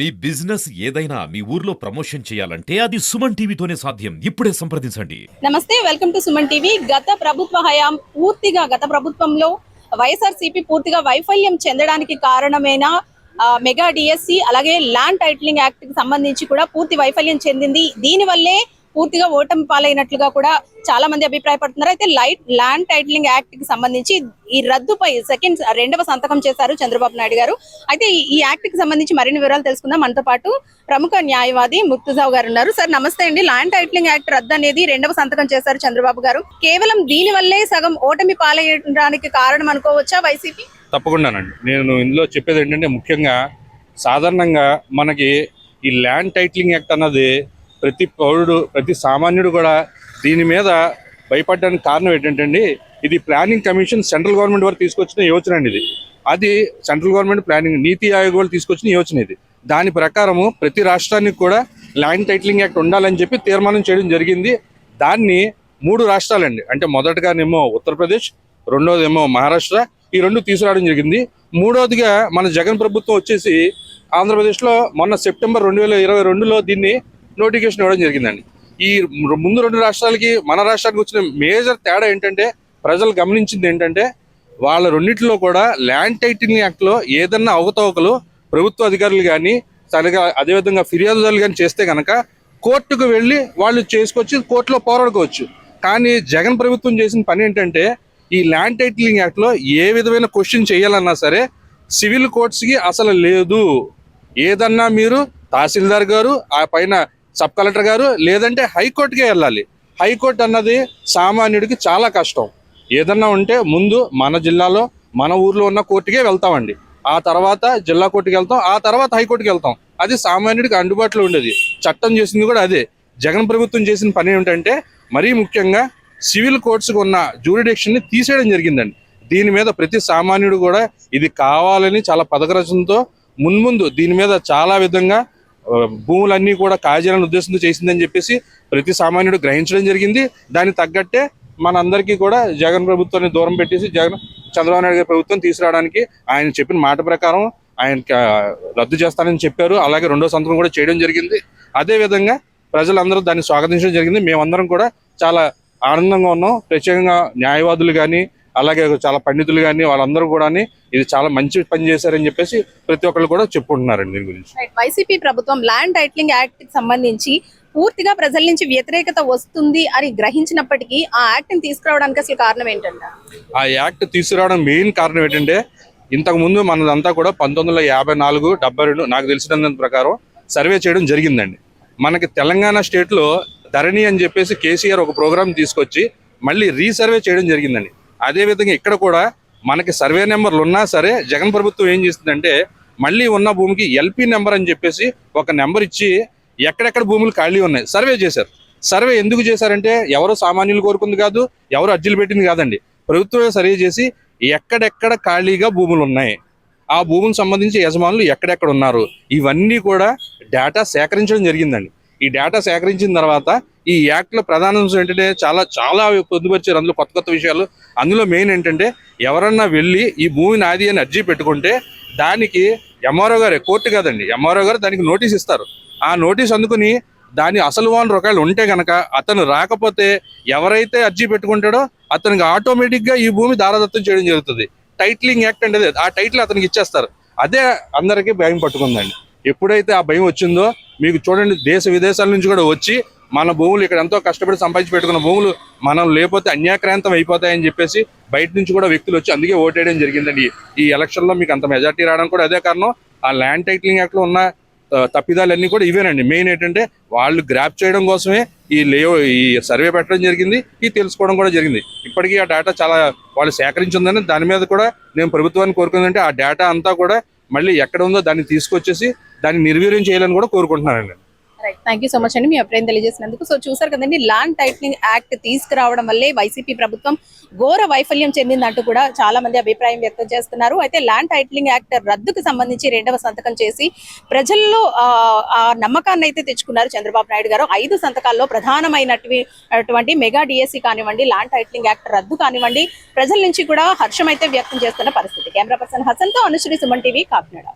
మీ business ఏదైనా మీ ఊర్లో promotion చేయాలంటే అది సుమన్ టీవీతోనే సాధ్యం. ఇప్పుడే సంప్రదించండి. నమస్తే వెల్కమ్ టు సుమన్ టీవీ. గత ప్రభుత్వ హయాం పూర్తిగా గత ప్రభుత్వంలో వైఎస్ఆర్సీపీ పూర్తిగా వైఫల్యం చెందడానికి కారణమైన మెగా డిఎస్సి అలాగే ల్యాండ్ టైటిలింగ్ యాక్ట్కి సంబంధించి కూడా పూర్తి వైఫల్యం చెందింది. దీనివల్లే పూర్తిగా ఓటమి పాలైనట్లుగా కూడా చాలా మంది అభిప్రాయపడుతున్నారు. అయితే లైట్ ల్యాండ్ టైటిలింగ్ యాక్ట్కి సంబంధించి ఈ రద్దుపై సెకండ్ రెండవ సంతకం చేశారు చంద్రబాబు నాయుడు గారు. అయితే ఈ- యాక్ట్కి సంబంధించి మరిన్ని వివరాలు తెలుసుకుందాం. మనతో పాటు ప్రముఖ న్యాయవాది ముక్తుజావు గారు ఉన్నారు. సార్ నమస్తే అండి. ల్యాండ్ టైటిలింగ్ యాక్ట్ రద్దు అనేది రెండవ సంతకం చేశారు చంద్రబాబు గారు. కేవలం దీని వల్లే సగం ఓటమి పాలయ్యడానికి కారణం అనుకోవచ్చా వైసీపీ? తప్పకుండానండి. నేను ఇందులో చెప్పేది ఏంటంటే ముఖ్యంగా సాధారణంగా మనకి ఈ ల్యాండ్ టైటిలింగ్ యాక్ట్ అన్నది ప్రతి పౌరుడు ప్రతి సామాన్యుడు కూడా దీని మీద భయపడడానికి కారణం ఏంటంటే అండి ఇది ప్లానింగ్ కమిషన్ సెంట్రల్ గవర్నమెంట్ వారు తీసుకొచ్చిన యోచన అండి ఇది. అది సెంట్రల్ గవర్నమెంట్ ప్లానింగ్ నీతి ఆయోగ్ వాళ్ళు తీసుకొచ్చిన యోచన ఇది. దాని ప్రకారము ప్రతి రాష్ట్రానికి కూడా ల్యాండ్ టైటిలింగ్ యాక్ట్ ఉండాలని చెప్పి తీర్మానం చేయడం జరిగింది. దాన్ని మూడు రాష్ట్రాలండి. అంటే మొదటగానేమో ఉత్తరప్రదేశ్ రెండోదేమో మహారాష్ట్ర ఈ రెండు తీసుకురావడం జరిగింది. మూడోదిగా మన జగన్ ప్రభుత్వం వచ్చేసి ఆంధ్రప్రదేశ్లో మొన్న సెప్టెంబర్ రెండు వేల ఇరవై రెండులో దీన్ని నోటిఫికేషన్ ఇవ్వడం జరిగిందండి. ఈ ముందు రెండు రాష్ట్రాలకి మన రాష్ట్రానికి వచ్చిన మేజర్ తేడా ఏంటంటే ప్రజలు గమనించింది ఏంటంటే వాళ్ళ రెండిట్లో కూడా ల్యాండ్ టైటిలింగ్ యాక్ట్లో ఏదన్నా అవకతవకలు ప్రభుత్వ అధికారులు కానీ సరిగా అదేవిధంగా ఫిర్యాదుదారులు కానీ చేస్తే కనుక కోర్టుకు వెళ్ళి వాళ్ళు చేసుకొచ్చి కోర్టులో పోరాడుకోవచ్చు. కానీ జగన్ ప్రభుత్వం చేసిన పని ఏంటంటే ఈ ల్యాండ్ టైటిలింగ్ యాక్ట్లో ఏ విధమైన క్వశ్చన్ చేయాలన్నా సరే సివిల్ కోర్ట్స్కి అసలు లేదు. ఏదన్నా మీరు తహసీల్దార్ గారు ఆ పైన సబ్ కలెక్టర్ గారు లేదంటే హైకోర్టుకే వెళ్ళాలి. హైకోర్టు అన్నది సామాన్యుడికి చాలా కష్టం. ఏదన్నా ఉంటే ముందు మన జిల్లాలో మన ఊర్లో ఉన్న కోర్టుకే వెళ్తామండి. ఆ తర్వాత జిల్లా కోర్టుకి వెళ్తాం ఆ తర్వాత హైకోర్టుకి వెళ్తాం. అది సామాన్యుడికి అందుబాటులో ఉండేది. చట్టం చేసింది కూడా అదే. జగన్ ప్రభుత్వం చేసిన పని ఏమిటంటే మరీ ముఖ్యంగా సివిల్ కోర్ట్స్కి ఉన్న జ్యూరిడిక్షన్ని తీసేయడం జరిగిందండి. దీని మీద ప్రతి సామాన్యుడు కూడా ఇది కావాలని చాలా పథకరచనతో మున్ముందు దీని మీద చాలా విధంగా భూములన్నీ కూడా కాజేయాలని ఉద్దేశంతో చేసిందని చెప్పేసి ప్రతి సామాన్యుడు గ్రహించడం జరిగింది. దానికి తగ్గట్టే మనందరికీ కూడా జగన్ ప్రభుత్వాన్ని దూరం పెట్టేసి జగన్ చంద్రబాబు నాయుడు గారి ప్రభుత్వం తీసుకురావడానికి ఆయన చెప్పిన మాట ప్రకారం ఆయన రద్దు చేస్తానని చెప్పారు. అలాగే రెండో సంతకం కూడా చేయడం జరిగింది. అదే విధంగా ప్రజలందరూ దాన్ని స్వాగతించడం జరిగింది. మేమందరం కూడా చాలా ఆనందంగా ఉన్నాం. ప్రత్యేకంగా న్యాయవాదులు కానీ అలాగే చాలా పండితులు కానీ వాళ్ళందరూ కూడా ఇది చాలా మంచి పని చేశారని చెప్పేసి ప్రతి ఒక్కళ్ళు కూడా చెప్పుకుంటున్నారండి దీని గురించి. వైసీపీ ప్రభుత్వం ల్యాండ్ టైటిలింగ్ యాక్ట్కి సంబంధించి పూర్తిగా ప్రజల నుంచి వ్యతిరేకత వస్తుంది అని గ్రహించినప్పటికీ ఆ యాక్ట్ని తీసుకురావడానికి అసలు కారణం ఏంటంట? ఆ యాక్ట్ తీసుకురావడం మెయిన్ కారణం ఏంటంటే ఇంతకు ముందు మనదంతా కూడా పంతొమ్మిది వందల యాభై నాలుగు డెబ్బై రెండు నాకు తెలిసినంత ప్రకారం సర్వే చేయడం జరిగిందండి. మనకి తెలంగాణ స్టేట్లో ధరణి అని చెప్పేసి కేసీఆర్ ఒక ప్రోగ్రామ్ తీసుకొచ్చి మళ్ళీ రీసర్వే చేయడం జరిగిందండి. అదేవిధంగా ఇక్కడ కూడా మనకి సర్వే నెంబర్లు ఉన్నా సరే జగన్ ప్రభుత్వం ఏం చేస్తుందంటే మళ్ళీ ఉన్న భూమికి ఎల్పి నెంబర్ అని చెప్పేసి ఒక నెంబర్ ఇచ్చి ఎక్కడెక్కడ భూములు ఖాళీ ఉన్నాయి. సర్వే చేశారు. సర్వే ఎందుకు చేశారంటే ఎవరు సామాన్యులు కోరుకుంది కాదు ఎవరు అర్జీలు పెట్టింది కాదండి. ప్రభుత్వమే సర్వే చేసి ఎక్కడెక్కడ ఖాళీగా భూములు ఉన్నాయి. ఆ భూములకు సంబంధించి యజమానులు ఎక్కడెక్కడ ఉన్నారు. ఇవన్నీ కూడా డేటా సేకరించడం జరిగిందండి. ఈ డేటా సేకరించిన తర్వాత ఈ యాక్ట్లో ప్రధాన అంశం ఏంటంటే చాలా చాలా పొందుపరిచారు. అందులో కొత్త కొత్త విషయాలు. అందులో మెయిన్ ఏంటంటే ఎవరన్నా వెళ్ళి ఈ భూమి నాది అని అర్జీ పెట్టుకుంటే దానికి ఎంఆర్ఓ గారు కోర్టు కాదండి. ఎంఆర్ఓ గారు దానికి నోటీస్ ఇస్తారు. ఆ నోటీస్ అందుకుని దాని అసలు వాళ్ళు ఒకవేళ ఉంటే గనక అతను రాకపోతే ఎవరైతే అర్జీ పెట్టుకుంటాడో అతనికి ఆటోమేటిక్గా ఈ భూమి దారదత్తం చేయడం జరుగుతుంది. టైట్లింగ్ యాక్ట్ అంటే ఆ టైటిల్ అతనికి ఇచ్చేస్తారు. అదే అందరికీ భయం పట్టుకుందండి. ఎప్పుడైతే ఆ భయం వచ్చిందో మీకు చూడండి దేశ విదేశాల నుంచి కూడా వచ్చి మన భూములు ఇక్కడ ఎంతో కష్టపడి సంపాదించి పెట్టుకున్న భూములు మనం లేకపోతే అన్యాక్రాంతం అయిపోతాయని చెప్పేసి బయట నుంచి కూడా వ్యక్తులు వచ్చి అందుకే ఓటేయడం జరిగిందండి. ఈ ఎలక్షన్లో మీకు అంత మెజార్టీ రావడం కూడా అదే కారణం. ఆ ల్యాండ్ టైటిలింగ్ యాక్ట్లో ఉన్న తప్పిదాలన్నీ కూడా ఇవేనండి. మెయిన్ ఏంటంటే వాళ్ళు గ్రాప్ చేయడం కోసమే ఈ లేవో ఈ సర్వే పెట్టడం జరిగింది. ఇది తెలుసుకోవడం కూడా జరిగింది. ఇప్పటికీ ఆ డేటా చాలా వాళ్ళు సేకరించిందని దాని మీద కూడా నేను ప్రభుత్వాన్ని కోరుకుందంటే ఆ డేటా అంతా కూడా మళ్ళీ ఎక్కడ ఉందో దాన్ని తీసుకొచ్చేసి దాన్ని నిర్వీర్యం చేయాలని కూడా కోరుకుంటున్నానండి. Right thank you so much అండి మీ అభిప్రాయం తెలియజేసినందుకు. సో చూసారు కదండి ల్యాండ్ టైటిలింగ్ యాక్ట్ తీసుకురావడం వల్లే వైసీపీ ప్రభుత్వం ఘోర వైఫల్యం చెందిందంటూ కూడా చాలా మంది అభిప్రాయం వ్యక్తం చేస్తున్నారు. అయితే ల్యాండ్ టైటిలింగ్ యాక్ట్ రద్దుకు సంబంధించి రెండవ సంతకం చేసి ప్రజల్లో ఆ, నమ్మకాన్ని అయితే తెచ్చుకున్నారు చంద్రబాబు నాయుడు గారు. ఐదు సంతకాల్లో ప్రధానమైనటువంటి మెగా డిఎస్సి కానివ్వండి ల్యాండ్ టైటిలింగ్ యాక్ట్ రద్దు కానివ్వండి ప్రజల నుంచి కూడా హర్షం అయితే వ్యక్తం చేస్తున్న పరిస్థితి. కెమెరా పర్సన్ హసన్తో అనుశ్రీ సుమన్ టీవీ కాకినాడ.